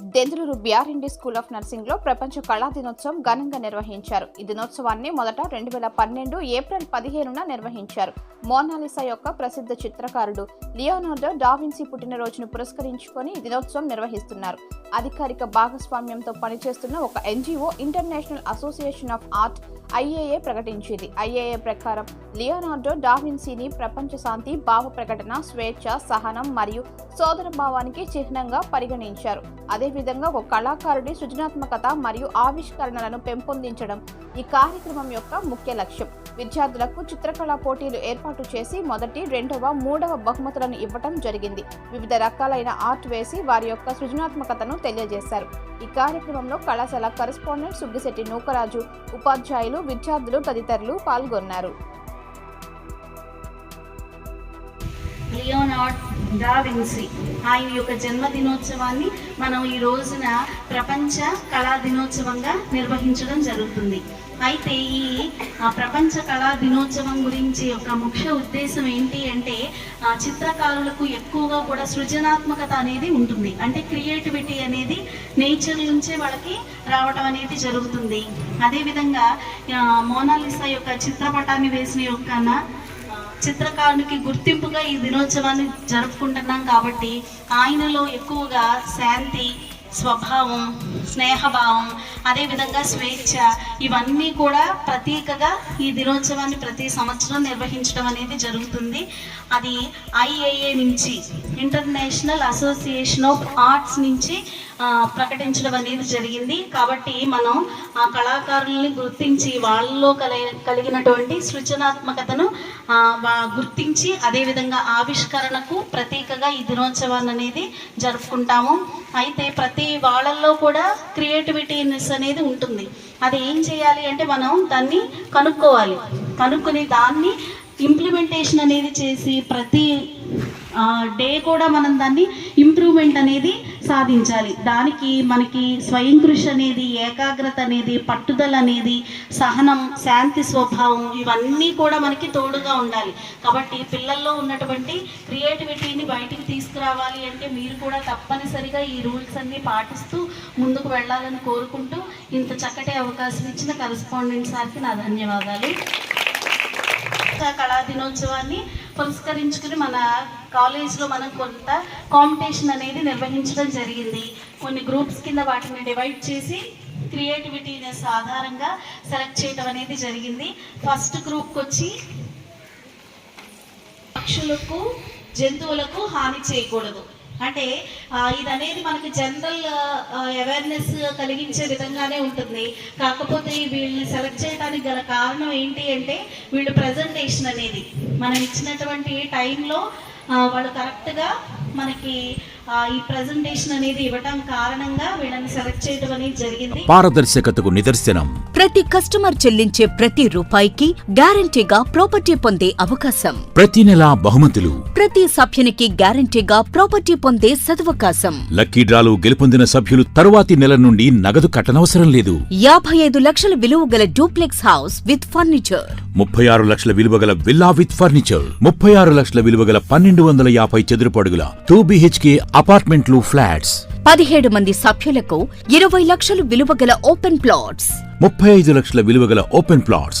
Denduluru BRMD school of నర్సింగ్లో ప్రపంచ కళా దినోత్సవం ఘనంగా నిర్వహించారు. ఈ దినోత్సవాన్ని మొదట రెండు వేల పన్నెండు ఏప్రిల్ పదిహేనున నిర్వహించారు. మోనాలిసా యొక్క ప్రసిద్ధ చిత్రకారుడు లియోనార్డో డావిన్సీ పుట్టినరోజును పురస్కరించుకొని ఈ దినోత్సవం నిర్వహిస్తున్నారు. అధికారిక భాగస్వామ్యంతో పనిచేస్తున్న ఒక NGO international association of art IAA ప్రకటించింది. ఐఏఏ ప్రకారం లియోనార్డో డావిన్సీని ప్రపంచ శాంతి భావ ప్రకటన స్వేచ్ఛ సహనం మరియు సోదర భావానికి చిహ్నంగా పరిగణించారు. అదేవిధంగా ఒక కళాకారుడి సృజనాత్మకత మరియు ఆవిష్కరణలను పెంపొందించడం ఈ కార్యక్రమం యొక్క ముఖ్య లక్ష్యం. విద్యార్థులకు చిత్రకళా పోటీలు ఏర్పాటు చేసి మొదటి రెండవ మూడవ బహుమతులను ఇవ్వటం జరిగింది. వివిధ రకాలైన ఆర్ట్ వేసి వారి యొక్క సృజనాత్మకతను తెలియజేశారు. ఈ కార్యక్రమంలో కళాశాల కరెస్పాండెంట్ సుగ్గిశెట్టి నూకరాజు ఉపాధ్యాయులు విద్యార్థులు తదితరులు పాల్గొన్నారు. Leonard Da Vinci. ఆయన యొక్క జన్మదినోత్సవాన్ని మనం ఈ రోజున ప్రపంచ కళా దినోత్సవంగా నిర్వహించడం జరుగుతుంది. అయితే ఈ ప్రపంచ కళా దినోత్సవం గురించి ఒక ముఖ్య ఉద్దేశం ఏంటి అంటే చిత్రకారులకు ఎక్కువగా కూడా సృజనాత్మకత అనేది ఉంటుంది. అంటే క్రియేటివిటీ అనేది నేచర్ నుంచే వాళ్ళకి రావటం అనేది జరుగుతుంది. అదేవిధంగా మోనాలిసా యొక్క చిత్రపటాన్ని వేసిన యొక్క చిత్రకారునికి గుర్తింపుగా ఈ దినోత్సవాన్ని జరుపుకుంటున్నాం కాబట్టి ఆయనలో ఎక్కువగా శాంతి స్వభావం స్నేహభావం అదేవిధంగా స్వేచ్ఛ ఇవన్నీ కూడా ప్రతీకగా ఈ దినోత్సవాన్ని ప్రతి సంవత్సరం నిర్వహించడం అనేది జరుగుతుంది. అది ఐఏఏ నుంచి ఇంటర్నేషనల్ అసోసియేషన్ ఆఫ్ ఆర్ట్స్ నుంచి ప్రకటించడం అనేది జరిగింది. కాబట్టి మనం ఆ కళాకారుల్ని గుర్తించి వాళ్ళలో కలి కలిగినటువంటి సృజనాత్మకతను గుర్తించి అదేవిధంగా ఆవిష్కరణకు ప్రతీకగా ఈ దినోత్సవాన్ని అనేది జరుపుకుంటాము. అయితే ప్రతి ప్రతి వాళ్ళల్లో కూడా క్రియేటివిటీనెస్ అనేది ఉంటుంది. అది ఏం చేయాలి అంటే మనం దాన్ని కనుక్కోవాలి. కనుక్కొని దాన్ని ఇంప్లిమెంటేషన్ అనేది చేసి ప్రతి డే కూడా మనం దాన్ని ఇంప్రూవ్మెంట్ అనేది సాధించాలి. దానికి మనకి స్వయం కృషి అనేది ఏకాగ్రత అనేది పట్టుదల అనేది సహనం శాంతి స్వభావం ఇవన్నీ కూడా మనకి తోడుగా ఉండాలి. కాబట్టి పిల్లల్లో ఉన్నటువంటి క్రియేటివిటీని బయటికి తీసుకురావాలి అంటే మీరు కూడా తప్పనిసరిగా ఈ రూల్స్ అన్ని పాటిస్తూ ముందుకు వెళ్ళాలని కోరుకుంటూ ఇంత చక్కటి అవకాశం ఇచ్చిన కరస్పాండెంట్ సార్కి నా ధన్యవాదాలు. కళా దినోత్సవాన్ని పురస్కరించుకుని మన కాలేజ్లో మనం కొంత కాంపిటీషన్ అనేది నిర్వహించడం జరిగింది. కొన్ని గ్రూప్స్ కింద వాటిని డివైడ్ చేసి క్రియేటివిటీనెస్ ఆధారంగా సెలెక్ట్ చేయడం అనేది జరిగింది. ఫస్ట్ గ్రూప్కి వచ్చి పక్షులకు జంతువులకు హాని చేయకూడదు. అంటే ఇది అనేది మనకి జనరల్ అవేర్నెస్ కలిగించే విధంగానే ఉంటుంది. కాకపోతే వీళ్ళని సెలెక్ట్ చేయడానికి గల కారణం ఏంటి అంటే వీళ్ళు ప్రజెంటేషన్ అనేది. మనం ఇచ్చినటువంటి టైంలో వాళ్ళు కరెక్ట్గా మనకి ఈ ప్రజెంటేషన్ అనేది ఇవ్వటం కారణంగా వీళ్ళని సెలెక్ట్ చేయడం అనేది జరిగింది. పారదర్శకతకు నిదర్శనం. ప్రతి కస్టమర్ చెల్లించే ప్రతి రూపాయికి గ్యారంటీగా ప్రాపర్టీ పొందే అవకాశం. ప్రతి నెలా బహుమతులు. ప్రతి సభ్యునికి గ్యారంటీగా ప్రాపర్టీ పొందే సదవకాశం. లక్కీ డ్రాలు గెలుపొందిన సభ్యులు తరువాతి నెల నుండి నగదు కట్టనవసరం లేదు. యాభై ఐదు లక్షల విలువ గల డూప్లెక్స్ హౌస్ విత్ ఫర్నిచర్ ముప్పై ఆరు లక్షల విలువ గల విల్లా విత్ ఫర్నిచర్ ముప్పై ఆరు లక్షల విలువ గల పన్నెండు వందల యాభై చదురపు అడుగుల టూ బిహెచ్కే అపార్ట్మెంట్లు ఫ్లాట్స్. పదిహేడు మంది సభ్యులకు ఇరవై లక్షలు విలువ గల ఓపెన్ ప్లాట్స్. ముప్పై ఐదు లక్షల విలువ గల ఓపెన్ ప్లాట్స్.